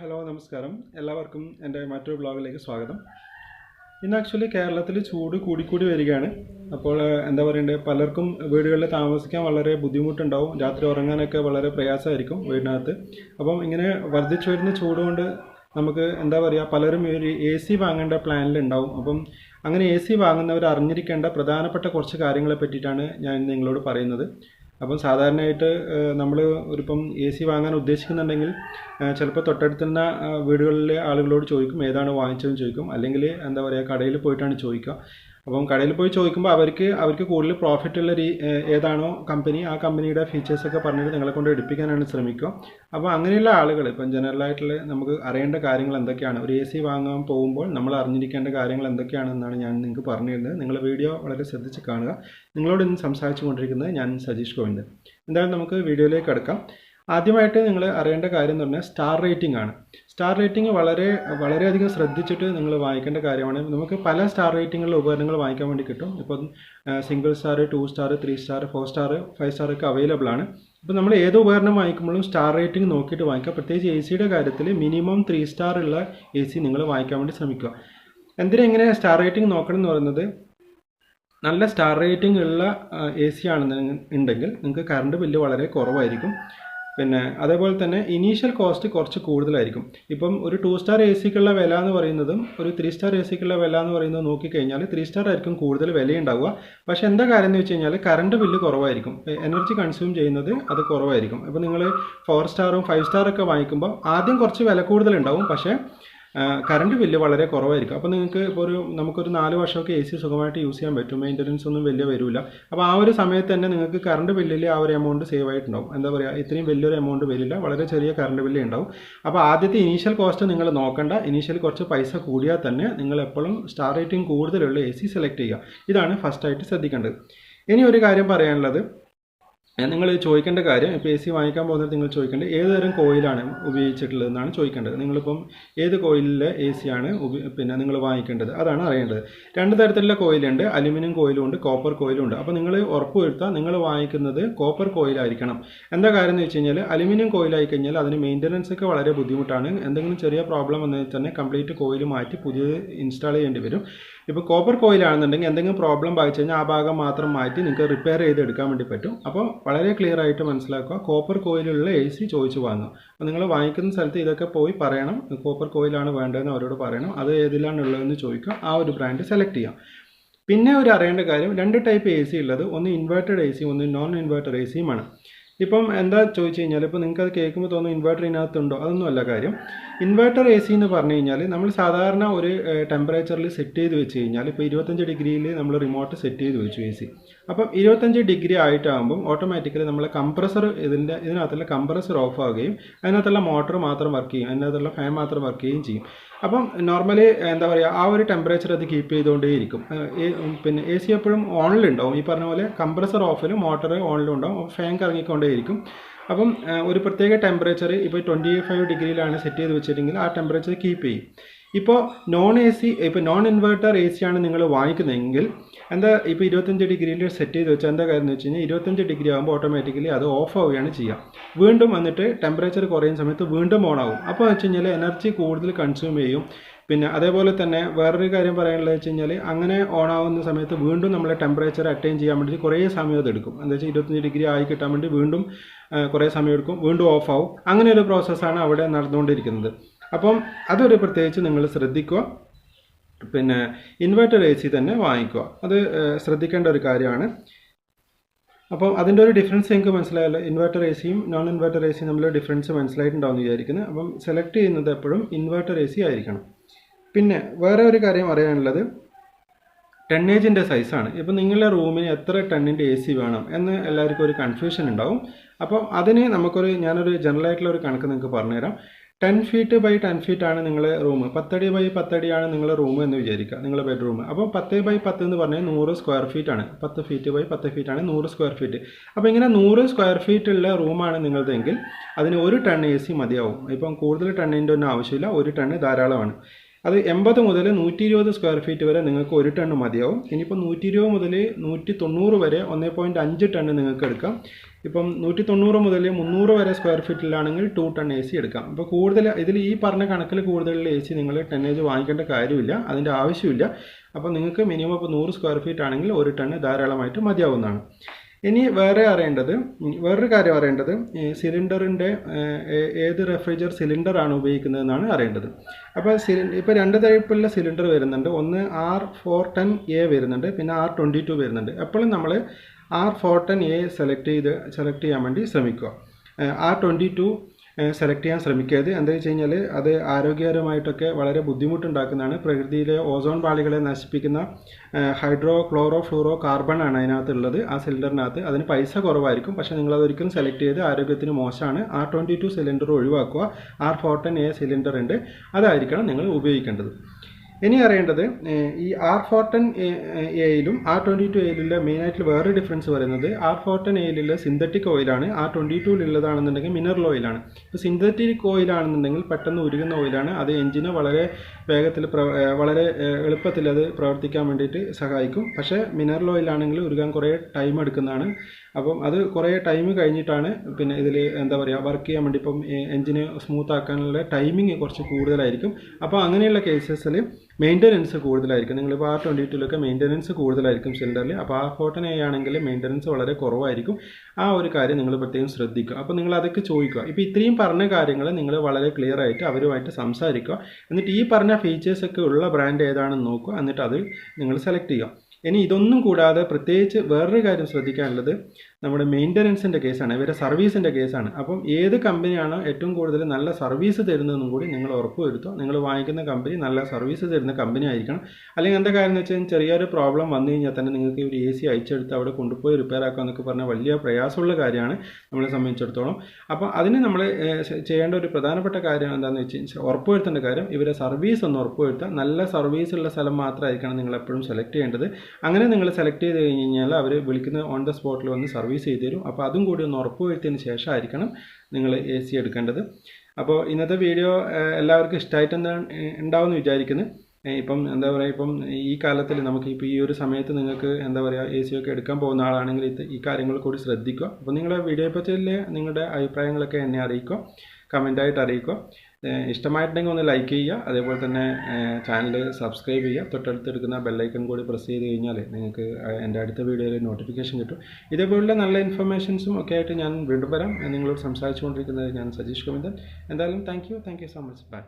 Hello നമസ്കാരം. എല്ലാവർക്കും എന്റെ മറ്റൊരു ബ്ലോഗിലേക്ക് സ്വാഗതം. ഇന്ന് ആക്ച്വലി കേരളത്തിൽ ചൂട് കൂടിക്കൂടി വരികയാണ്. അപ്പോൾ എന്താ പറയണ്ടത് പലർക്കും വീടുകളിൽ താമസിക്കാൻ വളരെ ബുദ്ധിമുട്ടുണ്ടാവും. രാത്രി ഉറങ്ങാനൊക്കെ വളരെ പ്രയാസമായിരിക്കും വീടിനകത്ത്. അപ്പം ഇങ്ങനെ വർദ്ധിച്ചു വരുന്ന ചൂട് കൊണ്ട് നമുക്ക് എന്താ പറയുക പലരും ഒരു എ സി വാങ്ങേണ്ട പ്ലാനിലുണ്ടാവും. അപ്പം അങ്ങനെ എ സി വാങ്ങുന്നവർ അറിഞ്ഞിരിക്കേണ്ട പ്രധാനപ്പെട്ട കുറച്ച് കാര്യങ്ങളെ പറ്റിയിട്ടാണ് ഞാൻ നിങ്ങളോട് പറയുന്നത്. അപ്പം സാധാരണയായിട്ട് നമ്മൾ ഒരിപ്പം എ സി വാങ്ങാൻ ഉദ്ദേശിക്കുന്നുണ്ടെങ്കിൽ ചിലപ്പോൾ തൊട്ടടുത്തുന്ന വീടുകളിലെ ആളുകളോട് ചോദിക്കും ഏതാണ് വാങ്ങിച്ചതെന്ന് ചോദിക്കും. അല്ലെങ്കിൽ എന്താ പറയുക കടയിൽ പോയിട്ടാണ് ചോദിക്കുക. അപ്പം കടയിൽ പോയി ചോദിക്കുമ്പോൾ അവർക്ക് അവർക്ക് കൂടുതൽ പ്രോഫിറ്റ് ഉള്ള രീ ഏതാണോ കമ്പനി ആ കമ്പനിയുടെ ഫീച്ചേഴ്സൊക്കെ പറഞ്ഞിട്ട് നിങ്ങളെ കൊണ്ട് എടുപ്പിക്കാനാണ് ശ്രമിക്കുക. അപ്പോൾ അങ്ങനെയുള്ള ആളുകൾ ഇപ്പം ജനറലായിട്ടുള്ള നമുക്ക് അറിയേണ്ട കാര്യങ്ങൾ എന്തൊക്കെയാണ്? ഒരു എ സി വാങ്ങാൻ പോകുമ്പോൾ നമ്മൾ അറിഞ്ഞിരിക്കേണ്ട കാര്യങ്ങൾ എന്തൊക്കെയാണെന്നാണ് ഞാൻ നിങ്ങൾക്ക് പറഞ്ഞു തരുന്നത്. നിങ്ങൾ വീഡിയോ വളരെ ശ്രദ്ധിച്ച് കാണുക. നിങ്ങളോട് ഇന്ന് സംസാരിച്ചു കൊണ്ടിരിക്കുന്നത് ഞാൻ സജീഷ് ഗോവിന്ദ്. എന്തായാലും നമുക്ക് വീഡിയോയിലേക്ക് കിടക്കാം. ആദ്യമായിട്ട് നിങ്ങൾ അറിയേണ്ട കാര്യം എന്ന് പറഞ്ഞാൽ സ്റ്റാർ റേറ്റിംഗ് ആണ്. സ്റ്റാർ റേറ്റിംഗ് വളരെ വളരെയധികം ശ്രദ്ധിച്ചിട്ട് നിങ്ങൾ വാങ്ങിക്കേണ്ട കാര്യമാണ്. നമുക്ക് പല സ്റ്റാർ റേറ്റിംഗുള്ള ഉപകരണങ്ങൾ വാങ്ങിക്കാൻ വേണ്ടി കിട്ടും. ഇപ്പം single star two star three star four star five star ഒക്കെ അവൈലബിൾ ആണ്. അപ്പോൾ നമ്മൾ ഏത് ഉപകരണം വാങ്ങിക്കുമ്പോഴും സ്റ്റാർ റേറ്റിംഗ് നോക്കിയിട്ട് വാങ്ങിക്കുക പ്രത്യേകിച്ച് എ സിയുടെ കാര്യത്തിൽ മിനിമം ത്രീ സ്റ്റാർ ഉള്ള എ സി നിങ്ങൾ വാങ്ങിക്കാൻ വേണ്ടി ശ്രമിക്കുക. എന്തിനാ ഇങ്ങനെ സ്റ്റാർ റേറ്റിംഗ് നോക്കണം എന്ന് പറയുന്നത്? നല്ല സ്റ്റാർ റേറ്റിംഗ് ഉള്ള എ സി ആണെന്ന് ഉണ്ടെങ്കിൽ നിങ്ങൾക്ക് കറണ്ട് ബില്ല് വളരെ കുറവായിരിക്കും. പിന്നെ അതേപോലെ തന്നെ ഇനീഷ്യൽ കോസ്റ്റ് കുറച്ച് കൂടുതലായിരിക്കും. ഇപ്പം ഒരു ടു സ്റ്റാർ എ സിക്കുള്ള വില എന്ന് പറയുന്നതും ഒരു ത്രീ സ്റ്റാർ എ സിക്കുള്ള വില എന്ന് പറയുന്നത് നോക്കിക്കഴിഞ്ഞാൽ ത്രീ സ്റ്റാർ ആയിരിക്കും കൂടുതൽ വിലയുണ്ടാവുക. പക്ഷെ എന്താ കാര്യം എന്ന് വെച്ച് കഴിഞ്ഞാൽ കറണ്ട് ബില്ല് കുറവായിരിക്കും എനർജി കൺസ്യൂം ചെയ്യുന്നത് അത് കുറവായിരിക്കും. അപ്പോൾ നിങ്ങൾ ഫോർ സ്റ്റാറും ഫൈവ് സ്റ്റാറൊക്കെ വാങ്ങിക്കുമ്പോൾ ആദ്യം കുറച്ച് വില കൂടുതലുണ്ടാവും. പക്ഷേ കറണ്ട് ബില്ല് വളരെ കുറവായിരിക്കും. അപ്പോൾ നിങ്ങൾക്ക് ഇപ്പോൾ ഒരു നമുക്കൊരു നാല് വർഷമൊക്കെ എ സി സുഖമായിട്ട് യൂസ് ചെയ്യാൻ പറ്റും. മെയിന്റനൻസ് ഒന്നും വലിയ വരില്ല അപ്പോൾ ആ ഒരു സമയത്ത് തന്നെ നിങ്ങൾക്ക് കറണ്ട് ബില്ലിൽ ആ ഒരു എമൗണ്ട് സേവ് ആയിട്ടുണ്ടാവും. എന്താ പറയുക ഇത്രയും വലിയൊരു എമൗണ്ട് വരില്ല വളരെ ചെറിയ കറണ്ട് ബില്ല് ഉണ്ടാവും അപ്പോൾ ആദ്യത്തെ ഇനീഷ്യൽ കോസ്റ്റ് നിങ്ങൾ നോക്കണ്ട. ഇനീഷ്യൽ കുറച്ച് പൈസ കൂടിയാൽ തന്നെ നിങ്ങൾ എപ്പോഴും സ്റ്റാർ റേറ്റിംഗ് കൂടുതലുള്ള എ സി സെലക്ട് ചെയ്യുക. ഇതാണ് ഫസ്റ്റായിട്ട് ശ്രദ്ധിക്കേണ്ടത്. ഇനി ഒരു കാര്യം പറയാനുള്ളത്. നിങ്ങൾ ചോദിക്കേണ്ട കാര്യം ഇപ്പോൾ എ സി വാങ്ങിക്കാൻ പോകുന്നത് നിങ്ങൾ ചോദിക്കേണ്ടത് ഏത് തരം കോയിലാണ് ഉപയോഗിച്ചിട്ടുള്ളതെന്നാണ് ചോദിക്കേണ്ടത്. നിങ്ങളിപ്പം ഏത് കോയിലിലെ എ സി ആണ് പിന്നെ നിങ്ങൾ വാങ്ങിക്കേണ്ടത് അതാണ് അറിയേണ്ടത്. രണ്ട് തരത്തിലുള്ള കോയിലുണ്ട് അലുമിനിയം കോയിലും ഉണ്ട് കോപ്പർ കോയിലും ഉണ്ട്. അപ്പോൾ നിങ്ങൾ ഉറപ്പ് വരുത്തുക നിങ്ങൾ വാങ്ങിക്കുന്നത് കോപ്പർ കോയിലായിരിക്കണം. എന്താ കാര്യം എന്ന് വെച്ച് കഴിഞ്ഞാൽ അലുമിനിയം കോയിലായി കഴിഞ്ഞാൽ അതിന് മെയിന്റനൻസ് ഒക്കെ വളരെ ബുദ്ധിമുട്ടാണ്. എന്തെങ്കിലും ചെറിയ പ്രോബ്ലം വന്നാൽ തന്നെ കംപ്ലീറ്റ് കോയിൽ മാറ്റി പുതിയത് ഇൻസ്റ്റാൾ ചെയ്യേണ്ടി വരും. ഇപ്പോൾ കോപ്പർ കോയിലാണെന്നുണ്ടെങ്കിൽ എന്തെങ്കിലും പ്രോബ്ലം ബാധിച്ചു കഴിഞ്ഞാൽ ആ ഭാഗം മാത്രം മാറ്റി നിങ്ങൾക്ക് റിപ്പയർ ചെയ്ത് എടുക്കാൻ വേണ്ടി പറ്റും. അപ്പോൾ വളരെ ക്ലിയർ ആയിട്ട് മനസ്സിലാക്കുക കോപ്പർ കോയിലുള്ള എ സി ചോദിച്ചു വാങ്ങുക. അപ്പോൾ നിങ്ങൾ വാങ്ങിക്കുന്ന സ്ഥലത്ത് ഇതൊക്കെ പോയി പറയണം കോപ്പർ കോയിലാണ് വേണ്ടതെന്ന് അവരോട് പറയണം അത് ഏതിലാണ് ഉള്ളതെന്ന് ചോദിക്കുക ആ ഒരു ബ്രാൻഡ് സെലക്ട് ചെയ്യാം. പിന്നെ ഒരു അറിയേണ്ട കാര്യം രണ്ട് ടൈപ്പ് എ സി ഉള്ളത് ഒന്ന് ഇൻവേർട്ടഡ് എ സി ഒന്ന് നോൺ ഇൻവേർട്ടർ എ സിയുമാണ് ഇപ്പം എന്താ ചോദിച്ചു കഴിഞ്ഞാൽ ഇപ്പോൾ നിങ്ങൾക്ക് അത് കേൾക്കുമ്പോൾ തോന്നും ഇൻവേർട്ടർ ഇതിനകത്തുണ്ടോ? അതൊന്നും അല്ല കാര്യം. ഇൻവേർട്ടർ എ സി എന്ന് പറഞ്ഞു കഴിഞ്ഞാൽ നമ്മൾ സാധാരണ ഒരു ടെമ്പറേച്ചറിൽ സെറ്റ് ചെയ്ത് വെച്ച് കഴിഞ്ഞാൽ ഇപ്പോൾ ഇരുപത്തഞ്ച് ഡിഗ്രിയിൽ നമ്മൾ റിമോട്ട് സെറ്റ് ചെയ്ത് വെച്ചു എ സി അപ്പം ഇരുപത്തഞ്ച് ഡിഗ്രി ആയിട്ടാകുമ്പം ഓട്ടോമാറ്റിക്കലി നമ്മൾ കംപ്രസർ ഇതിന്റെ ഇതിനകത്തുള്ള കംപ്രസർ ഓഫ് ആവുകയും അതിനകത്തുള്ള മോട്ടർ മാത്രം വർക്ക് ചെയ്യും അതിനകത്തുള്ള ഫാൻ മാത്രം വർക്ക് ചെയ്യുകയും ചെയ്യും. അപ്പം നോർമലി എന്താ പറയുക ആ ഒരു ടെമ്പറേച്ചർ അത് കീപ്പ് ചെയ്തുകൊണ്ടേയിരിക്കും. പിന്നെ എ സി എപ്പോഴും ഓണിലുണ്ടാവും ഈ പറഞ്ഞ പോലെ കംപ്രസർ ഓഫിലും മോട്ടർ ഓണിലും ഉണ്ടാവും ഫാൻ കറങ്ങിക്കൊണ്ടേയിരിക്കും. അപ്പം ഒരു പ്രത്യേക ടെമ്പറേച്ചർ ഇപ്പോൾ ട്വന്റി ഫൈവ് ഡിഗ്രിയിലാണ് സെറ്റ് ചെയ്ത് വെച്ചിട്ടുണ്ടെങ്കിൽ ആ ടെമ്പറേച്ചർ കീപ്പ് ചെയ്യും. ഇപ്പോൾ നോൺ എ സി ഇപ്പോൾ നോൺ ഇൻവേർട്ടർ എ സി ആണ് നിങ്ങൾ വാങ്ങിക്കുന്നതെങ്കിൽ എന്താ ഇപ്പോൾ ഇരുപത്തഞ്ച് ഡിഗ്രിയിൽ സെറ്റ് ചെയ്ത് വെച്ചാൽ എന്താ കാര്യം എന്ന് വെച്ച് കഴിഞ്ഞാൽ ഇരുപത്തഞ്ച് ഡിഗ്രി ആകുമ്പോൾ ഓട്ടോമാറ്റിക്കലി അത് ഓഫ് ആവുകയാണ് ചെയ്യുക വീണ്ടും വന്നിട്ട് ടെമ്പറേച്ചർ കുറയുന്ന സമയത്ത് വീണ്ടും ഓൺ ആകും അപ്പോൾ വെച്ച് കഴിഞ്ഞാൽ എനർജി കൂടുതൽ കൺസ്യൂം ചെയ്യും. പിന്നെ അതേപോലെ തന്നെ വേറൊരു കാര്യം പറയാനുള്ളത് വെച്ച് കഴിഞ്ഞാൽ അങ്ങനെ ഓൺ ആവുന്ന സമയത്ത് വീണ്ടും നമ്മൾ ടെമ്പറേച്ചർ അറ്റൈൻ ചെയ്യാൻ വേണ്ടി കുറേ സമയം അതെടുക്കും എന്താ വെച്ചാൽ ഇരുപത്തഞ്ച് ഡിഗ്രി ആയി കിട്ടാൻ വേണ്ടി വീണ്ടും കുറേ സമയം എടുക്കും. വീണ്ടും ഓഫ് ആവും. അങ്ങനെ ഒരു പ്രോസസ്സാണ് അവിടെ നടന്നുകൊണ്ടിരിക്കുന്നത്. അപ്പം അതൊരു പ്രത്യേകിച്ച് നിങ്ങൾ ശ്രദ്ധിക്കുക. പിന്നെ ഇൻവെർട്ടർ എ സി തന്നെ വാങ്ങിക്കുക. അത് ശ്രദ്ധിക്കേണ്ട ഒരു കാര്യമാണ്. അപ്പം അതിന്റെ ഒരു ഡിഫറൻസ് നിങ്ങൾക്ക് മനസ്സിലായല്ലോ. ഇൻവെർട്ടർ എ സിയും നോൺ ഇൻവെർട്ടർ എ സിയും തമ്മിലുള്ള ഡിഫറൻസ് മനസ്സിലായിട്ടുണ്ടാവും വിചാരിക്കുന്നത് അപ്പം സെലക്ട് ചെയ്യുന്നത് എപ്പോഴും ഇൻവെർട്ടർ എ സി ആയിരിക്കണം. പിന്നെ വേറെ ഒരു കാര്യം അറിയാനുള്ളത് ടെണ്ണേജിന്റെ സൈസാണ് ഇപ്പം നിങ്ങളുടെ റൂമിന് എത്ര ടണ്ണിന്റെ എ സി വേണം എന്ന് എല്ലാവർക്കും ഒരു കൺഫ്യൂഷൻ ഉണ്ടാവും. അപ്പം അതിന് നമുക്കൊരു ഞാനൊരു ജനറൽ ആയിട്ടുള്ള ഒരു കണക്ക് നിങ്ങൾക്ക് പറഞ്ഞുതരാം. Ten feet by ten feet ആണ് നിങ്ങളുടെ റൂം പത്തടി ബൈ പത്തടിയാണ് നിങ്ങളുടെ റൂം എന്ന് വിചാരിക്കുക. നിങ്ങളുടെ ബെഡ്റൂം അപ്പോൾ പത്ത് ബൈ പത്ത് എന്ന് പറഞ്ഞാൽ നൂറ് സ്ക്വയർ ഫീറ്റ് ആണ്. പത്ത് ഫീറ്റ് ബൈ പത്ത് ഫീറ്റ് ആണ് നൂറ് സ്ക്വയർ ഫീറ്റ് അപ്പോൾ ഇങ്ങനെ നൂറ് സ്ക്വയർ ഫീറ്റ് ഉള്ള റൂമാണ് നിങ്ങളതെങ്കിൽ അതിന് ഒരു ടൺ എ സി മതിയാവും. ഇപ്പം കൂടുതൽ ടണ്ണിന്റെ ഒന്നും ആവശ്യമില്ല. ഒരു ടണ്ണ് ധാരാളമാണ്. അത് എൺപത് മുതൽ നൂറ്റി ഇരുപത് സ്ക്വയർ ഫീറ്റ് വരെ നിങ്ങൾക്ക് ഒരു ടണ്ണ് മതിയാവും. ഇനിയിപ്പോൾ നൂറ്റി ഇരുപത് മുതൽ നൂറ്റി തൊണ്ണൂറ് വരെ ഒന്നേ പോയിന്റ് അഞ്ച് ടണ്ണ് നിങ്ങൾക്ക് എടുക്കാം. ഇപ്പം നൂറ്റി തൊണ്ണൂറ് മുതൽ മുന്നൂറ് വരെ സ്ക്വയർ ഫീറ്റിലാണെങ്കിൽ ടു ടൺ എ സി എടുക്കാം. ഇപ്പോൾ കൂടുതൽ ഇതിൽ ഈ പറഞ്ഞ കണക്കിൽ കൂടുതലുള്ള എ സി നിങ്ങൾ ടെന്നേജ് വാങ്ങിക്കേണ്ട കാര്യമില്ല. അതിന്റെ ആവശ്യമില്ല. അപ്പോൾ നിങ്ങൾക്ക് മിനിമം ഇപ്പോൾ നൂറ് സ്ക്വയർ ഫീറ്റ് ആണെങ്കിൽ ഒരു ടണ്ണ് ധാരാളമായിട്ട് മതിയാവുന്നതാണ്. ഇനി വേറെ അറിയേണ്ടത് വേറൊരു കാര്യം അറിയേണ്ടത് സിലിണ്ടറിന്റെ ഏത് റെഫ്രിജർ സിലിണ്ടറാണ് ഉപയോഗിക്കുന്നതെന്നാണ് അറിയേണ്ടത്. അപ്പോൾ സിലി ഇപ്പോൾ രണ്ട് ടൈപ്പുള്ള സിലിണ്ടർ വരുന്നുണ്ട്. ഒന്ന് ആർ ഫോർ ടെൻ എ വരുന്നുണ്ട് പിന്നെ ആർ ട്വന്റി ടു വരുന്നുണ്ട്. എപ്പോഴും നമ്മൾ R four ten A select ചെയ്ത് സെലക്ട് ചെയ്യാൻ വേണ്ടി ശ്രമിക്കുക. ആർ ട്വന്റി ടു സെലക്ട് ചെയ്യാൻ ശ്രമിക്കരുത്. എന്താ വെച്ച് കഴിഞ്ഞാൽ അത് ആരോഗ്യകരമായിട്ടൊക്കെ വളരെ ബുദ്ധിമുട്ടുണ്ടാക്കുന്നതാണ്. പ്രകൃതിയിലെ ഓസോൺ പാളികളെ നശിപ്പിക്കുന്ന ഹൈഡ്രോ ക്ലോറോ ഫ്ലൂറോ കാർബൺ ആണ് അതിനകത്തുള്ളത്. ആ സിലിണ്ടറിനകത്ത് അതിന് പൈസ കുറവായിരിക്കും. പക്ഷേ നിങ്ങൾ അതൊരിക്കലും സെലക്ട് ചെയ്ത് ആരോഗ്യത്തിന് മോശമാണ്. ആർ ട്വന്റി ടു സിലിണ്ടർ ഒഴിവാക്കുക ആർ ഫോർട്ടൻ എ സിലിണ്ടർ ഉണ്ട്. അതായിരിക്കണം നിങ്ങൾ ഉപയോഗിക്കേണ്ടത്. ഇനി അറിയേണ്ടത് ഈ ആർ ഫോർട്ടൻ എയിലും ആർ ട്വന്റി ടു എയിലുള്ള മെയിനായിട്ട് വേറൊരു ഡിഫറൻസ് പറയുന്നത് ആർ ഫോർട്ടൻ എയിലുള്ള സിന്തറ്റിക് ഓയിലാണ് ആർ ട്വന്റി ടൂലുള്ളതാണെന്നുണ്ടെങ്കിൽ മിനറൽ ഓയിലാണ് ഇപ്പോൾ സിന്തറ്റിക് ഓയിലാണെന്നുണ്ടെങ്കിൽ പെട്ടെന്ന് ഉരുകുന്ന ഓയിലാണ് അത് എഞ്ചിനെ വളരെ വേഗത്തിൽ വളരെ എളുപ്പത്തിൽ അത് പ്രവർത്തിക്കാൻ വേണ്ടിയിട്ട് സഹായിക്കും. പക്ഷേ മിനറൽ ഓയിലാണെങ്കിൽ ഉരുകാൻ കുറേ ടൈം എടുക്കുന്നതാണ്. അപ്പം അത് കുറേ ടൈം കഴിഞ്ഞിട്ടാണ് പിന്നെ ഇതിൽ എന്താ പറയുക വർക്ക് ചെയ്യാൻ വേണ്ടി ഇപ്പം എഞ്ചിന് സ്മൂത്ത് ആക്കാനുള്ള ടൈമിങ് കുറച്ച് കൂടുതലായിരിക്കും. അപ്പോൾ അങ്ങനെയുള്ള കേസസിൽ മെയിന്റനൻസ് കൂടുതലായിരിക്കും. നിങ്ങളിപ്പോൾ ആ ട്വന്റി ടുവിലൊക്കെ മെയിന്റനൻസ് കൂടുതലായിരിക്കും സിലിണ്ടറിൽ അപ്പോൾ ആ ഫോട്ടോനെ ആണെങ്കിൽ മെയിന്റനൻസ് വളരെ കുറവായിരിക്കും. ആ ഒരു കാര്യം നിങ്ങൾ പ്രത്യേകം ശ്രദ്ധിക്കുക. അപ്പോൾ നിങ്ങൾ അതൊക്കെ ചോദിക്കുക. ഇപ്പോൾ ഇത്രയും പറഞ്ഞ കാര്യങ്ങൾ നിങ്ങൾ വളരെ ക്ലിയർ ആയിട്ട് അവരുമായിട്ട് സംസാരിക്കുക. എന്നിട്ട് ഈ പറഞ്ഞ ഫീച്ചേഴ്സൊക്കെ ഉള്ള ബ്രാൻഡ് ഏതാണെന്ന് നോക്കുക. എന്നിട്ട് അത് നിങ്ങൾ സെലക്ട് ചെയ്യുക. ഇനി ഇതൊന്നും കൂടാതെ പ്രത്യേകിച്ച് വേറൊരു കാര്യം ശ്രദ്ധിക്കാനുള്ളത് നമ്മുടെ മെയിന്റനൻസിന്റെ കേസാണ് ഇവരെ സർവീസിന്റെ കേസാണ്. അപ്പം ഏത് കമ്പനിയാണോ ഏറ്റവും കൂടുതൽ നല്ല സർവീസ് തരുന്നതെന്നും കൂടി നിങ്ങൾ ഉറപ്പ് വരുത്തുക നിങ്ങൾ വാങ്ങിക്കുന്ന കമ്പനി നല്ല സർവീസ് തരുന്ന കമ്പനി ആയിരിക്കണം. അല്ലെങ്കിൽ എന്താ കാര്യം എന്ന് വെച്ചാൽ ചെറിയൊരു പ്രോബ്ലം വന്നു കഴിഞ്ഞാൽ തന്നെ നിങ്ങൾക്ക് ഒരു എ സി അയച്ചെടുത്ത് അവിടെ കൊണ്ടുപോയി റിപ്പയർ ആക്കുക എന്നൊക്കെ പറഞ്ഞാൽ വലിയ പ്രയാസമുള്ള കാര്യമാണ് നമ്മളെ സംബന്ധിച്ചിടത്തോളം. അപ്പോൾ അതിന് നമ്മൾ ചെയ്യേണ്ട ഒരു പ്രധാനപ്പെട്ട കാര്യം എന്താണെന്ന് വെച്ച് കഴിഞ്ഞാൽ ഉറപ്പുവരുത്തേണ്ട കാര്യം ഇവരെ സർവീസ് ഒന്ന് ഉറപ്പ് വരുത്തുക നല്ല സർവീസ് ഉള്ള സ്ഥലം മാത്രമായിരിക്കണം നിങ്ങൾ എപ്പോഴും സെലക്ട് ചെയ്യേണ്ടത്. അങ്ങനെ നിങ്ങൾ സെലക്ട് ചെയ്ത് കഴിഞ്ഞ് കഴിഞ്ഞാൽ അവർ വിളിക്കുന്ന ഓൺ ദ സ്പോട്ടിൽ വന്ന് സർവീസ് ചെയ്ത് തരും. അപ്പോൾ അതും കൂടി ഒന്ന് ഉറപ്പ് വരുത്തിയതിന് ശേഷമായിരിക്കണം നിങ്ങൾ എ സി എടുക്കേണ്ടത്. അപ്പോൾ ഇന്നത്തെ വീഡിയോ എല്ലാവർക്കും ഇഷ്ടമായിട്ട് ഉണ്ടാവും എന്ന് വിചാരിക്കുന്നു. ഏഹ്, ഇപ്പം എന്താ പറയുക ഇപ്പം ഈ കാലത്തിൽ നമുക്ക് ഇപ്പോൾ ഈ ഒരു സമയത്ത് നിങ്ങൾക്ക് എന്താ പറയുക എ സി ഒക്കെ എടുക്കാൻ പോകുന്ന ആളാണെങ്കിൽ ഈ കാര്യങ്ങൾ കൂടി ശ്രദ്ധിക്കുക. അപ്പോൾ നിങ്ങളുടെ വീഡിയോയെ പറ്റിയുള്ള നിങ്ങളുടെ അഭിപ്രായങ്ങളൊക്കെ എന്നെ അറിയിക്കുക. കമന്റായിട്ട് അറിയിക്കുക. ഇഷ്ടമായിട്ടുണ്ടെങ്കിൽ ഒന്ന് ലൈക്ക് ചെയ്യുക. അതേപോലെ തന്നെ ചാനൽ സബ്സ്ക്രൈബ് ചെയ്യുക. തൊട്ടടുത്തെടുക്കുന്ന ബെല്ലൈക്കൺ കൂടി പ്രസ് ചെയ്ത് കഴിഞ്ഞാൽ നിങ്ങൾക്ക് എന്റെ അടുത്ത വീഡിയോയിൽ നോട്ടിഫിക്കേഷൻ കിട്ടും. ഇതേപോലുള്ള നല്ല ഇൻഫർമേഷൻസും ഒക്കെ ആയിട്ട് ഞാൻ വീണ്ടും വരാം. നിങ്ങളോട് സംസാരിച്ചുകൊണ്ടിരിക്കുന്നത് ഞാൻ സജീഷ് ഗോവിന്ദൻ. എന്തായാലും thank you thank you so much bye